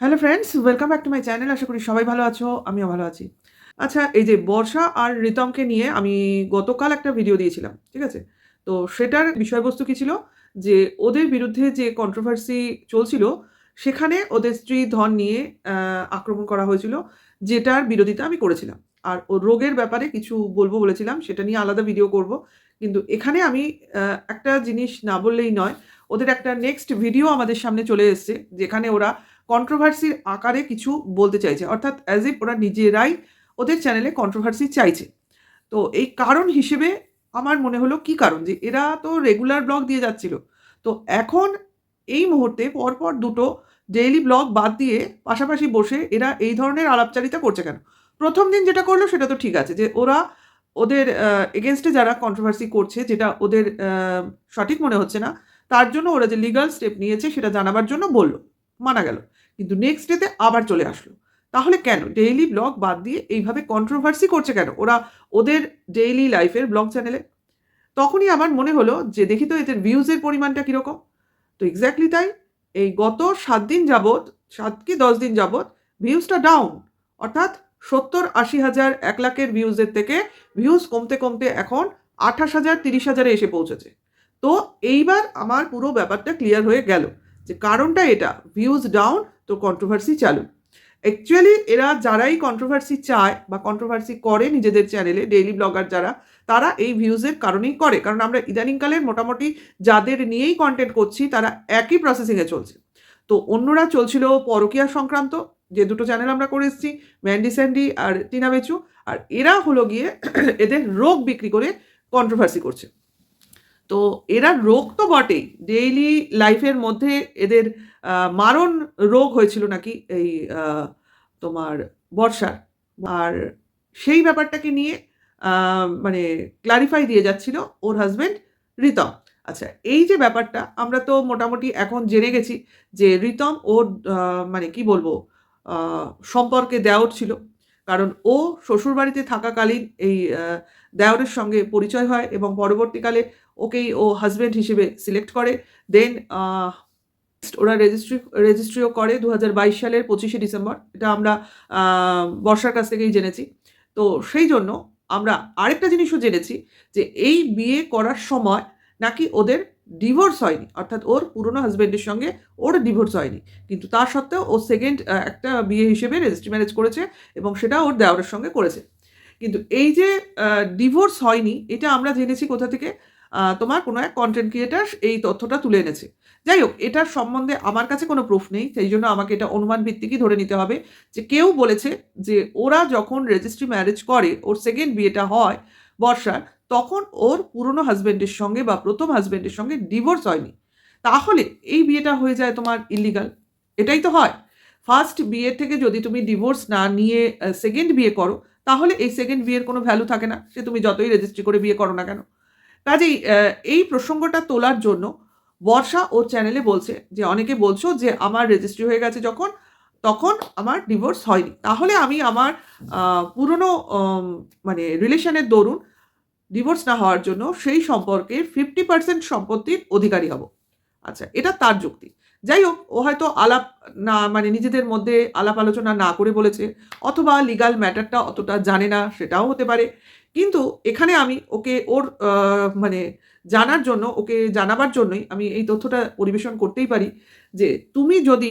Hello friends welcome back to my channel আশা করি সবাই ভালো আছো, আমিও ভালো আছি। আচ্ছা এই যে বর্ষা আর রিতমকে নিয়ে আমি গতকাল একটা ভিডিও দিয়েছিলাম, ঠিক আছে? তো সেটার বিষয়বস্তু কী ছিল? যে ওদের বিরুদ্ধে যে কন্ট্রোভার্সি চলছিল, সেখানে ওদের স্ত্রী ধন নিয়ে আক্রমণ করা হয়েছিল, যেটার বিরোধিতা আমি করেছিলাম। আর ও রোগের ব্যাপারে কিছু বলব বলেছিলাম, সেটা নিয়ে আলাদা ভিডিও করব। কিন্তু এখানে আমি একটা জিনিস না বললেই নয়, ওদের একটা নেক্সট ভিডিও আমাদের সামনে চলে এসছে, যেখানে ওরা কন্ট্রোভার্সির আকারে কিছু বলতে চাইছে। অর্থাৎ অ্যাজ ইফ ওরা নিজেরাই ওদের চ্যানেলে কন্ট্রোভার্সি চাইছে। তো এই কারণ হিসেবে আমার মনে হলো কি কারণ? যে এরা তো রেগুলার ব্লগ দিয়ে যাচ্ছিল। তো এখন এই মুহূর্তে পরপর দুটো ডেইলি ব্লগ বাদ দিয়ে পাশাপাশি বসে এরা এই ধরনের আলাপচারিতা করছে কেন? প্রথম দিন যেটা করল সেটা তো ঠিক আছে, যে ওরা ওদের এগেনস্টে যারা কন্ট্রোভার্সি করছে, যেটা ওদের সঠিক মনে হচ্ছে না, তার জন্য ওরা যে লিগাল স্টেপ নিয়েছে সেটা জানাবার জন্য বলল। মানা গেল। কিন্তু নেক্সট ডেতে আবার চলে আসলো। তাহলে কেন? ডেইলি ব্লগ বাদ দিয়ে এইভাবে কন্ট্রোভার্সি করছে কেন? ওরা ওদের ডেইলি লাইফের ব্লগ চ্যানেলে তখনই আমার মনে হলো যে, দেখি তো এদের ভিউজের পরিমাণটা কীরকম? তো এক্স্যাক্টলি তাই এই গত সাত দিন যাবৎ, সাত কি দশ দিন যাবৎ ভিউজটা ডাউন অর্থাৎ সত্তর আশি হাজার এক লাখের ভিউজের থেকে ভিউজ কমতে কমতে এখন আঠাশ হাজার, তিরিশ হাজারে এসে পৌঁছেছে। তো এইবার আমার পুরো ব্যাপারটা ক্লিয়ার হয়ে গেল যে কারণটা এটা। ভিউজ ডাউন তো কন্ট্রোভার্সি চালু। অ্যাকচুয়ালি এরা যারাই কন্ট্রোভার্সি চায় বা কন্ট্রোভার্সি করে নিজেদের চ্যানেলে ডেইলি ব্লগার যারা, তারা এই ভিউজের কারণেই করে। কারণ আমরা ইদানিংকালের মোটামুটি যাদের নিয়েই কন্টেন্ট করছি, তারা একই প্রসেসিংয়ে চলছে। তো অন্যরা চলছিল পরকীয়া সংক্রান্ত, যে দুটো চ্যানেল আমরা করে এসেছি ম্যান্ডি স্যান্ডি আর টিনা বেচু আর এরা হলো গিয়ে এদের রোগ বিক্রি করে কন্ট্রোভার্সি করছে। তো এরা রোগ তো বটেই। ডেইলি লাইফের মধ্যে এদের মারণ রোগ হয়েছিল নাকি এই তোমার বর্ষার। আর সেই ব্যাপারটাকে নিয়ে মানে ক্লারিফাই দিয়ে যাচ্ছিল ওর হাজবেন্ড রিতম। আচ্ছা এই যে ব্যাপারটা, আমরা তো মোটামুটি এখন জেনে গেছি যে রিতম ওর মানে কি বলব সম্পর্কে দেওর ছিল। কারণ ও শ্বশুরবাড়িতে থাকাকালীন এই দেওরের সঙ্গে পরিচয় হয় এবং পরবর্তীকালে ওকেই ও হাজব্যান্ড হিসেবে সিলেক্ট করে। দেন ওরা রেজিস্ট্রি রেজিস্ট্রিও করে দু হাজার বাইশ সালের পঁচিশে ডিসেম্বর। এটা আমরা বর্ষার কাছ থেকেই জেনেছি। তো সেই জন্য আমরা আরেকটা জিনিসও জেনেছি যে এই বিয়ে করার সময় নাকি ওদের ডিভোর্স হয়নি। অর্থাৎ ওর পুরনো হাজব্যান্ডের সঙ্গে ওর ডিভোর্স হয়নি। কিন্তু তা সত্ত্বেও ও সেকেন্ড একটা বিয়ে হিসেবে রেজিস্ট্রি ম্যারেজ করেছে এবং সেটা ওর দেওরের সঙ্গে করেছে। কিন্তু এই যে ডিভোর্স হয়নি, এটা আমরা জেনেছি কোথা থেকে? তোমার কোনো এক কন্টেন্ট ক্রিয়েটার এই তথ্যটা তুলে এনেছে। যাই হোক এটার সম্বন্ধে আমার কাছে কোনো প্রুফ নেই, সেই জন্য আমাকে এটা অনুমান ভিত্তিকই ধরে নিতে হবে যে কেউ বলেছে যে ওরা যখন রেজিস্ট্রি ম্যারেজ করে, ওর সেকেন্ড বিয়েটা হয় বর্ষার, তখন ওর পুরনো হাজব্যান্ডের সঙ্গে বা প্রথম হাজব্যান্ডের সঙ্গে ডিভোর্স হয়নি। তাহলে এই বিয়েটা হয়ে যায় তোমার ইলিগাল এটাই তো হয়। ফার্স্ট বিয়ে থেকে যদি তুমি ডিভোর্স না নিয়ে সেকেন্ড বিয়ে করো, তাহলে এই সেকেন্ড বিয়ের কোনো ভ্যালু থাকে না। সে তুমি যতই রেজিস্ট্রি করে বিয়ে করো না কেন। কাজেই এই প্রসঙ্গটা তোলার জন্য বর্ষা ও চ্যানেলে বলছে যে, অনেকে বলছো যে, আমার রেজিস্ট্রি হয়ে গেছে যখন, তখন আমার ডিভোর্স হয়নি। তাহলে আমি আমার পুরনো মানে রিলেশনের দরুন ডিভোর্স না হওয়ার জন্য সেই সম্পর্কে ফিফটি পার্সেন্ট সম্পত্তির অধিকারী হব। আচ্ছা এটা তার যুক্তি। যাই হোক ও হয়তো আলাপ না মানে নিজেদের মধ্যে আলাপ আলোচনা না করে বলেছে, অথবা লিগাল ম্যাটারটা অতটা জানে না, সেটাও হতে পারে। কিন্তু এখানে আমি ওকে ওর মানে জানার জন্য, ওকে জানাবার জন্যই আমি এই তথ্যটা পরিবেশন করতেই পারি যে, তুমি যদি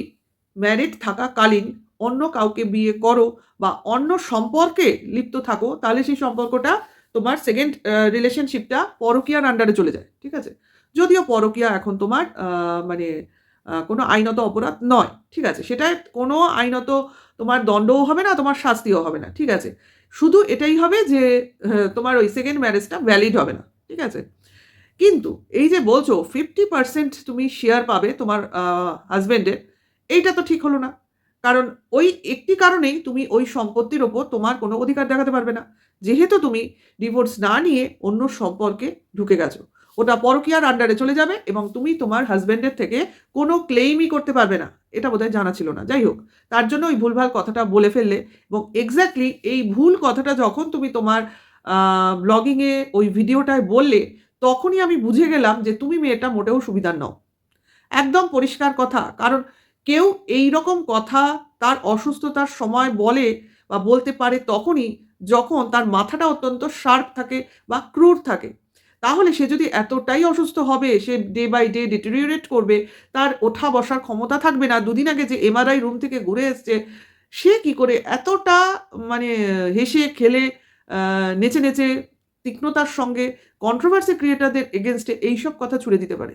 ম্যারিড থাকাকালীন অন্য কাউকে বিয়ে করো বা অন্য সম্পর্কে লিপ্ত থাকো, তাহলে সেই সম্পর্কটা তোমার সেকেন্ড রিলেশনশিপটা পরকীয়ার আন্ডারে চলে যায়, ঠিক আছে? যদিও পরকীয়া এখন তোমার মানে কোনো আইনত অপরাধ নয়, ঠিক আছে? সেটা কোনো আইনত তোমার দণ্ডও হবে না, তোমার শাস্তিও হবে না, ঠিক আছে? শুধু এটাই হবে যে তোমার ওই সেকেন্ড ম্যারেজটা ভ্যালিড হবে না, ঠিক আছে? কিন্তু এই যে বলছো ফিফটি পার্সেন্ট তুমি শেয়ার পাবে তোমার হাজব্যান্ডের এইটা তো ঠিক হলো না। কারণ ওই একটি কারণেই তুমি ওই সম্পত্তির ওপর তোমার কোনো অধিকার দেখাতে পারবে না। যেহেতু তুমি ডিভোর্স না নিয়ে অন্য সম্পর্কে ঢুকে গেছো। ওটা পরকীয়ার আন্ডারে চলে যাবে এবং তুমি তোমার হাজব্যান্ডের থেকে কোনো ক্লেইমই করতে পারবে না। এটা বোধহয় জানা ছিল না। যাই হোক, তার জন্য ওই ভুলভাল কথাটা বলে ফেললে এবং এক্স্যাক্টলি এই ভুল কথাটা যখন তুমি তোমার ব্লগিংয়ে ওই ভিডিওটায় বললে, তখনই আমি বুঝে গেলাম যে তুমি মেয়েটা মোটেও সুবিধার নও। একদম পরিষ্কার কথা, কারণ কেউ এই রকম কথা তার অসুস্থতার সময় বলে বা বলতে পারে তখনই যখন তার মাথাটা অত্যন্ত শার্প থাকে বা ক্রুর থাকে। তাহলে সে যদি এতটাই অসুস্থ হবে, সে ডে বাই ডে ডিটেরিওরেট করবে, তার ওঠা বসার ক্ষমতা থাকবে না। দুদিন আগে যে এমআরআই রুম থেকে ঘুরে এসছে, সে কি করে এতটা মানে হেসে, খেলে নেচে নেচে তীক্ষ্ণতার সঙ্গে কন্ট্রোভার্সি ক্রিয়েটারদের এগেনস্টে এইসব কথা ছুড়ে দিতে পারে?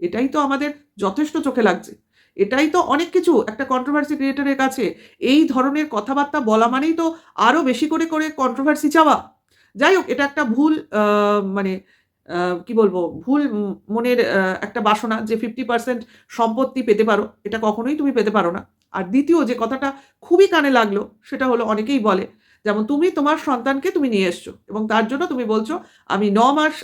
এটাই তো আমাদের যথেষ্ট চোখে লাগছে। এটাই তো অনেক কিছু একটা কন্ট্রোভার্সি ক্রিয়েটারের কাছে এই ধরনের কথাবার্তা বলা মানেই তো আরও বেশি করে করে কন্ট্রোভার্সি চাওয়া। যাই হোক, এটা একটা ভুল মানে কি বলব, ভুল মনের একটা বাসনা যে ফিফটি পার্সেন্ট সম্পত্তি পেতে পারো, এটা কখনোই তুমি পেতে পারো না। আর দ্বিতীয় যে কথাটা খুবই কানে লাগল, সেটা হলো অনেকেই বলে যেমন তুমি তোমার সন্তানকে তুমি নিয়ে এসছো এবং তার জন্য তুমি বলছো, আমি ন মাস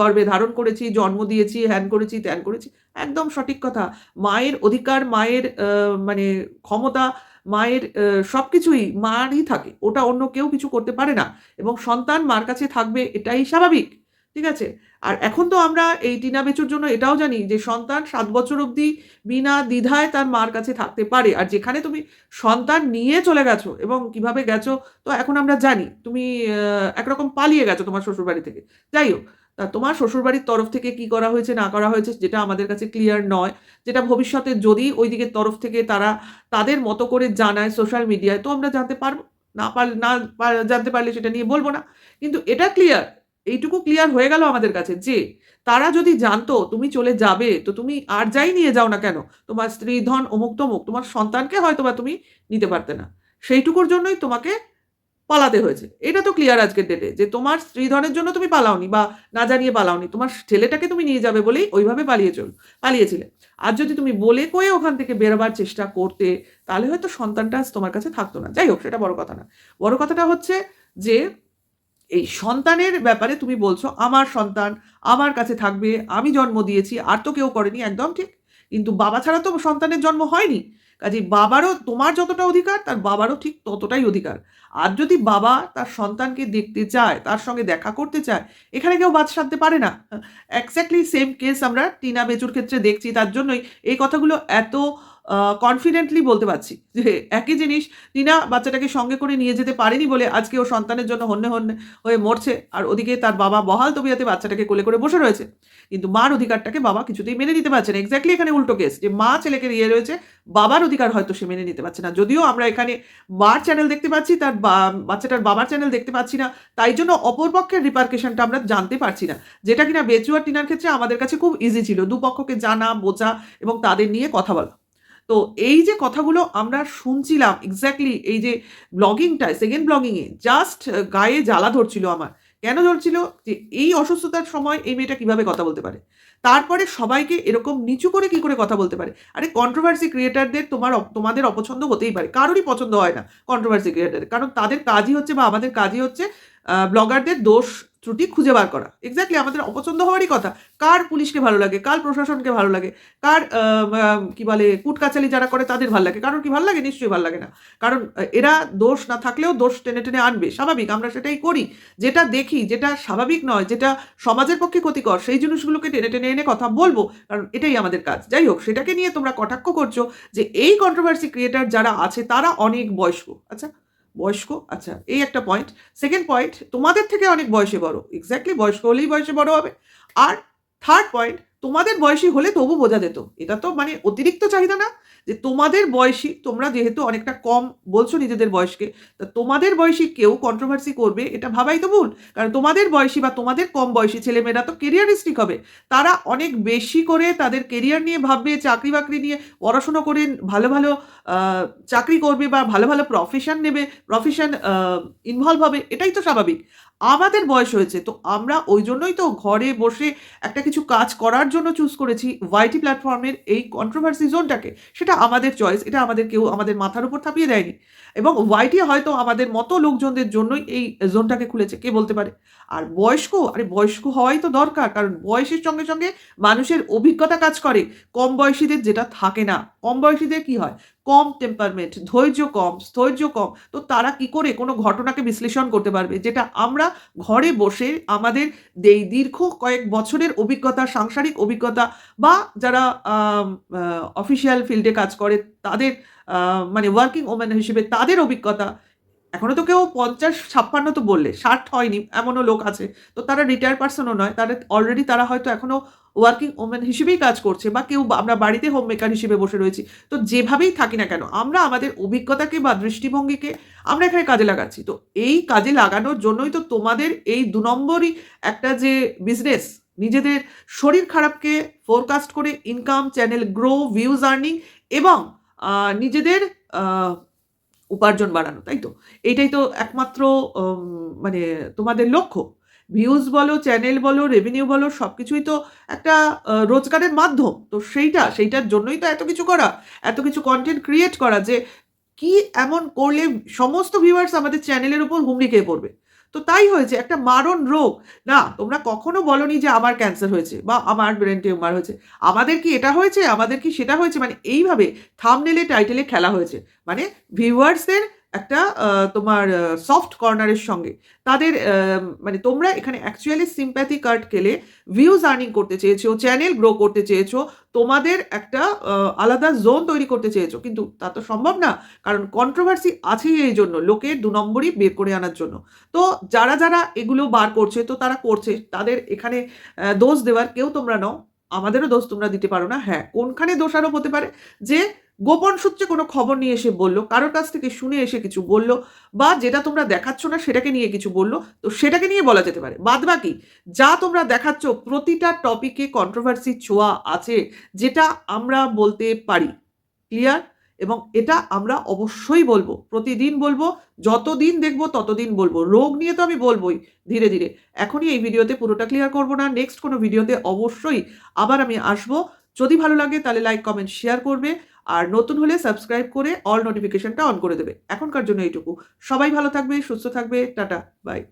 গর্ভে ধারণ করেছি, জন্ম দিয়েছি, হ্যান করেছি, ত্যান করেছি। একদম সঠিক কথা। মায়ের অধিকার, মায়ের মানে ক্ষমতা, মায়ের সব কিছুই মারই থাকে। ওটা অন্য কেউ কিছু করতে পারে না এবং সন্তান মার কাছে থাকবে, এটাই স্বাভাবিক। ঠিক আছে? আর এখন তো আমরা এই টিনা বেচুর জন্য এটাও জানি যে সন্তান সাত বছর অবধি বিনা দ্বিধায় তার মার কাছে থাকতে পারে। আর যেখানে তুমি সন্তান নিয়ে চলে গেছো এবং কীভাবে গেছো তো এখন আমরা জানি। তুমি একরকম পালিয়ে গেছো তোমার শ্বশুরবাড়ি থেকে। যাই হোক, তা তোমার শ্বশুরবাড়ির তরফ থেকে কি করা হয়েছে, না করা হয়েছে যেটা আমাদের কাছে ক্লিয়ার নয়। যেটা ভবিষ্যতে যদি ওই দিকের তরফ থেকে তারা তাদের মতো করে জানায় সোশ্যাল মিডিয়ায় তো আমরা জানতে পারব। না পার, না জানতে পারলে সেটা নিয়ে বলব না। কিন্তু এটা ক্লিয়ার এইটুকু ক্লিয়ার হয়ে গেল আমাদের কাছে যে তারা যদি জানতো তুমি চলে যাবে, তো তুমি আর যাই নিয়ে যাও না কেন? তোমার স্ত্রী, ধন, অমুক তমুক, তোমার সন্তানকে হয়তো বা তুমি নিতে পারতে না। সেইটুকুর জন্যই তোমাকে পালাতে হয়েছে। এটা তো ক্লিয়ার আজকের ডেটে যে তোমার স্ত্রীধনের জন্য তুমি পালাওনি বা না জানিয়ে পালাওনি, তোমার ছেলেটাকে তুমি নিয়ে যাবে বলেই ওইভাবে পালিয়ে চল পালিয়েছিলে। আর যদি তুমি বলে কয়ে ওখান থেকে বেরোবার চেষ্টা করতে, তাহলে হয়তো সন্তানটা তোমার কাছে থাকতো না। যাই হোক, সেটা বড় কথা না। বড় কথাটা হচ্ছে যে এই সন্তানের ব্যাপারে তুমি বলছো, আমার সন্তান আমার কাছে থাকবে, আমি জন্ম দিয়েছি, আর তো কেউ করেনি, একদম ঠিক। কিন্তু বাবা ছাড়া তো সন্তানের জন্ম হয়নি। কাজে বাবারও তোমার যতটা অধিকার, তার বাবারও ঠিক ততটাই অধিকার। আর যদি বাবা তার সন্তানকে দেখতে চায়, তার সঙ্গে দেখা করতে চায়, এখানে কেউ বাদ সাধতে পারে না। এক্স্যাক্টলি সেম কেস আমরা টিনা বেচুর ক্ষেত্রে দেখছি। তার জন্যই এই কথাগুলো এত কনফিডেন্টলি বলতে পারছি যে একই জিনিস টিনা বাচ্চাটাকে সঙ্গে করে নিয়ে যেতে পারেনি বলে আজকে ও সন্তানের জন্য হন্যে হন্যে হয়ে মরছে। আর ওদিকে তার বাবা বহাল তবিয়াতে বাচ্চাটাকে কোলে করে বসে রয়েছে। কিন্তু মার অধিকারটাকে বাবা কিছুতেই মেনে নিতে পারছে না। এক্স্যাক্টলি এখানে উল্টো কেস যে মা ছেলেকে নিয়ে রয়েছে, বাবার অধিকার হয়তো সে মেনে নিতে পারছে না। যদিও আমরা এখানে মার চ্যানেল দেখতে পাচ্ছি, তার বাচ্চাটার বাবার চ্যানেল দেখতে পাচ্ছি না। তাই জন্য অপরপক্ষের রিপার্কেশনটা আমরা জানতে পারছি না। যেটা কিনা বেচু আর টিনার ক্ষেত্রে আমাদের কাছে খুব ইজি ছিল। দুপক্ষকে জানা, বোঝা এবং তাদের নিয়ে কথা বলা। তো এই যে কথাগুলো আমরা শুনছিলাম এক্স্যাক্টলি এই যে ব্লগিংটা সেকেন্ড ব্লগিংয়ে জাস্ট গায়ে জ্বালা ধরছিল আমার। কেন ধরছিল? যে এই অসুস্থতার সময় এই মেয়েটা কীভাবে কথা বলতে পারে? তারপরে সবাইকে এরকম নিচু করে কি করে কথা বলতে পারে? আরে কন্ট্রোভার্সি ক্রিয়েটারদের তোমার তোমাদের অপছন্দ হতেই পারে। কারোরই পছন্দ হয় না কন্ট্রোভার্সি ক্রিয়েটার কারণ তাদের কাজই হচ্ছে বা আমাদের কাজই হচ্ছে ব্লগারদের দোষ ত্রুটি খুঁজে বার করা। এক্স্যাক্টলি আমাদের অপছন্দ হওয়ারই কথা। কার পুলিশকে ভালো লাগে? কার প্রশাসনকে ভালো লাগে? কার কি বলে, কুটকাচালি যারা করে তাদের ভালো লাগে? কারোর কি ভালো লাগে? নিশ্চয়ই ভালো লাগে না। কারণ এরা দোষ না থাকলেও দোষ টেনে টেনে আনবে। স্বাভাবিক, আমরা সেটাই করি। যেটা দেখি, যেটা স্বাভাবিক নয়, যেটা সমাজের পক্ষে ক্ষতিকর, সেই জিনিসগুলোকে টেনে টেনে এনে কথা বলব। কারণ এটাই আমাদের কাজ। যাই হোক, সেটাকে নিয়ে তোমরা কটাক্ষ করছ যে, এই কন্ট্রোভার্সি ক্রিয়েটার যারা আছে, তারা অনেক বয়স্ক। আচ্ছা? বয়স্ক? আচ্ছা এই একটা পয়েন্ট সেকেন্ড পয়েন্ট তোমাদের থেকে অনেক বয়সে বড়। এক্স্যাক্টলি বয়স্ক হলেই বয়সে বড় হবে। আর থার্ড পয়েন্ট তোমাদের বয়সী হলে তবু বোঝা যেত। এটা তো মানে অতিরিক্ত চাহিদা না যে তোমাদের বয়সী, তোমরা যেহেতু অনেকটা কম বলছো নিজেদের বয়সকে, তা তোমাদের বয়সী কেউ কন্ট্রোভার্সি করবে, এটা ভাবাই তো ভুল। কারণ তোমাদের বয়সী বা তোমাদের কম বয়সী ছেলেমেয়েরা তো কেরিয়ারিস্টিক হবে। তারা অনেক বেশি করে তাদের কেরিয়ার নিয়ে ভাববে চাকরি বাকরি নিয়ে পড়াশুনো করে ভালো ভালো চাকরি করবে বা ভালো ভালো প্রফেশন নেবে প্রফেশন ইনভলভ হবে, এটাই তো স্বাভাবিক। আমাদের বয়স হয়েছে, তো আমরা ওই জন্যই তো ঘরে বসে একটা কিছু কাজ করার জন্য চুজ করেছি ওয়াইটি প্ল্যাটফর্মের এই কন্ট্রোভার্সি জোনটাকে সেটা আমাদের চয়েস এটা আমাদের কেউ আমাদের মাথার উপর থাপিয়ে দেয়নি। এবং ওয়াইটি হয়তো আমাদের মতো লোকজনদের জন্যই এই জোনটাকে খুলেছে, কে বলতে পারে? আর বয়স্ক, আরে বয়স্ক হওয়াই তো দরকার, কারণ বয়সের সঙ্গে সঙ্গে মানুষের অভিজ্ঞতা কাজ করে। কম বয়সীদের যেটা থাকে না, কম বয়সীদের কি হয়? কম টেম্পারমেন্ট ধৈর্য কম স্থৈর্য কম, তো তারা কি করে কোনো ঘটনাকে বিশ্লেষণ করতে পারবে? যেটা আমরা ঘরে বসে আমাদের এই দীর্ঘ কয়েক বছরের অভিজ্ঞতা, সাংসারিক অভিজ্ঞতা বা যারা অফিসিয়াল ফিল্ডে কাজ করে, তাদের মানে ওয়ার্কিং ওম্যান হিসেবে তাদের অভিজ্ঞতা। এখনও তো কেউ পঞ্চাশ, ছাপ্পান্ন তো বললে, ষাট হয়নি, এমনও লোক আছে। তো তারা রিটায়ার পার্সনও নয় তারা অলরেডি তারা হয়তো এখনও ওয়ার্কিং ওম্যান হিসেবেই কাজ করছে বা কেউ আমরা বাড়িতে হোম মেকার হিসেবে বসে রয়েছি। তো যেভাবেই থাকি না কেন, আমরা আমাদের অভিজ্ঞতাকে বা দৃষ্টিভঙ্গিকে আমরা এখানে কাজে লাগাচ্ছি। তো এই কাজে লাগানোর জন্যই তো তোমাদের এই দু নম্বরই একটা যে বিজনেস নিজেদের শরীর খারাপকে ফোরকাস্ট করে income channel grow views earning এবং নিজেদের উপার্জন বাড়ানো, তাই তো? এইটাই তো একমাত্র মানে তোমাদের লক্ষ্য। ভিউজ বলো চ্যানেল বলো রেভিনিউ বলো সব কিছুই তো একটা রোজগারের মাধ্যম। তো সেইটা, সেইটার জন্যই তো এত কিছু করা, এত কিছু কন্টেন্ট ক্রিয়েট করা যে কি এমন করলে সমস্ত ভিউয়ার্স আমাদের চ্যানেলের উপর হুমড়ি খেয়ে পড়বে। তো তাই হয়েছে, একটা মারণ রোগ। না, তোমরা কখনো বলনি যে আমার ক্যান্সার হয়েছে বা আমার ব্রেন টিউমার হয়েছে। আমাদের কি এটা হয়েছে, আমাদের কি সেটা হয়েছে? মানে এইভাবে থামনেলে টাইটেলে খেলা হয়েছে। মানে ভিউয়ার্সদের একটা তোমার সফট কর্নারের সঙ্গে। তাদের মানে তোমরা এখানে অ্যাকচুয়ালি সিম্প্যাথি কার্ড খেলে ভিউজ আর্নিং করতে চেয়েছো চ্যানেল গ্রো করতে চেয়েছো, তোমাদের একটা আলাদা জোন তৈরি করতে চেয়েছো। কিন্তু তা তো সম্ভব না, কারণ কন্ট্রোভার্সি আছেই এই জন্য লোকের দু নম্বরই বের করে আনার জন্য। তো যারা যারা এগুলো বার করছে, তো তারা করছে। তাদের এখানে দোষ দেওয়ার কেউ তোমরা নও, আমাদেরও দোষ তোমরা দিতে পারো না। হ্যাঁ কোনখানে দোষারোপ হতে পারে? যে গোপন সূত্রে কোনো খবর নিয়ে এসে বলল, কারোর কাছ থেকে শুনে এসে কিছু বলল, বা যেটা তোমরা দেখাচ্ছ না সেটাকে নিয়ে কিছু বলল, তো সেটাকে নিয়ে বলা যেতে পারে। বাদ বাকি, যা তোমরা দেখাচ্ছ, প্রতিটা টপিকে কন্ট্রোভার্সি ছোঁয়া আছে, যেটা আমরা বলতে পারি। ক্লিয়ার এবং এটা আমরা অবশ্যই বলব। প্রতিদিন বলব, যতদিন দেখব ততদিন বলব। রোগ নিয়ে তো আমি বলবোই ধীরে ধীরে। এখনই এই ভিডিওতে পুরোটা ক্লিয়ার করব না। নেক্সট কোনো ভিডিওতে অবশ্যই আবার আমি আসব। যদি ভালো লাগে তাহলে লাইক কমেন্ট শেয়ার করবে। আর নতুন হলে সাবস্ক্রাইব করে অল নোটিফিকেশনটা অন করে দেবে। এখনকার জন্য এইটুকু। সবাই ভালো থাকবে, সুস্থ থাকবে, টাটা বাই